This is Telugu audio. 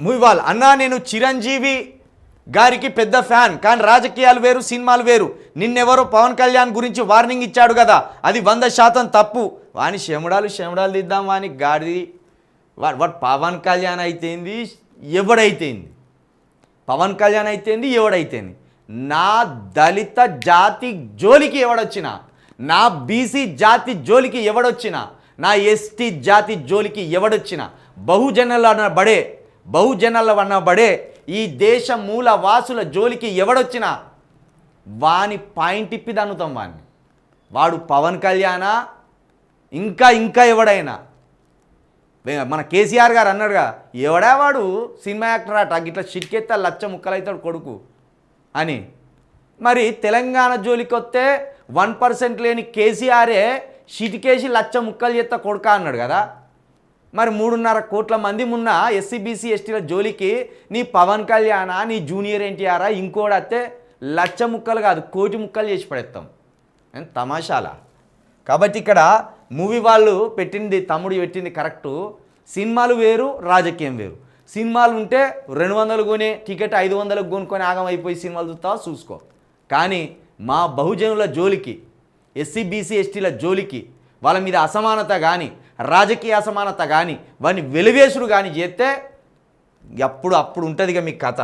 ముయ్వాల్ అన్నా నేను చిరంజీవి గారికి పెద్ద ఫ్యాన్ కానీ రాజకీయాలు వేరు సినిమాలు వేరు. నిన్నెవరో పవన్ కళ్యాణ్ గురించి వార్నింగ్ ఇచ్చాడు కదా అది వంద శాతం తప్పు. వాని శముడాలు శముడాలు దిద్దాం వాని గాడి వాడు వాడు పవన్ కళ్యాణ్ అయితేంది ఎవడైతేంది? పవన్ కళ్యాణ్ అయితేంది ఎవడైతేంది? నా దళిత జాతి జోలికి ఎవడొచ్చినా నా బీసీ జాతి జోలికి ఎవడొచ్చినా నా ఎస్టీ జాతి జోలికి ఎవడొచ్చినా బహుజనుల అనబడే బహుజనుల అనబడే ఈ దేశ మూల వాసుల జోలికి ఎవడొచ్చినా వాని పాయింట్ ఇప్పి దన్నుతాం వాడిని వాడు పవన్ కళ్యాణ? ఇంకా ఇంకా ఎవడైనా? మన కేసీఆర్ గారు అన్నాడుగా ఎవడా వాడు? సినిమా యాక్టర్ అట ఇట్లా షిట్కెత్తా లచ్చ ముక్కలైతాడు కొడుకు అని. మరి తెలంగాణ జోలికి వస్తే వన్ పర్సెంట్ లేని కేసీఆరే షిటికేసి లచ్చ ముక్కలు చేస్తా కొడుకా అన్నాడు కదా? మరి మూడున్నర కోట్ల మంది ఉన్న ఎస్సీబీసీ ఎస్టీల జోలికి నీ పవన్ కళ్యాణా నీ జూనియర్ ఎన్టీఆరా ఇంకోటి వస్తే లచ్చ ముక్కలు కాదు కోటి ముక్కలు చేసి పడేస్తాం తమాషాలా? కాబట్టి ఇక్కడ మూవీ వాళ్ళు పెట్టింది తమ్ముడు పెట్టింది కరెక్టు. సినిమాలు వేరు రాజకీయం వేరు. సినిమాలు ఉంటే రెండు వందలు కొనే టికెట్ ఐదు వందలకు కొనుక్కొని ఆగం అయిపోయి సినిమాలు చూస్తావా? చూసుకో. కానీ మా బహుజనుల జోలికి ఎస్సీ బీసీ ఎస్టీల జోలికి వాళ్ళ మీద అసమానత కానీ రాజకీయ అసమానత కానీ వాడిని వెలివేసుడు కానీ చేస్తే అప్పుడు అప్పుడు ఉంటుంది ఇక మీ కథ.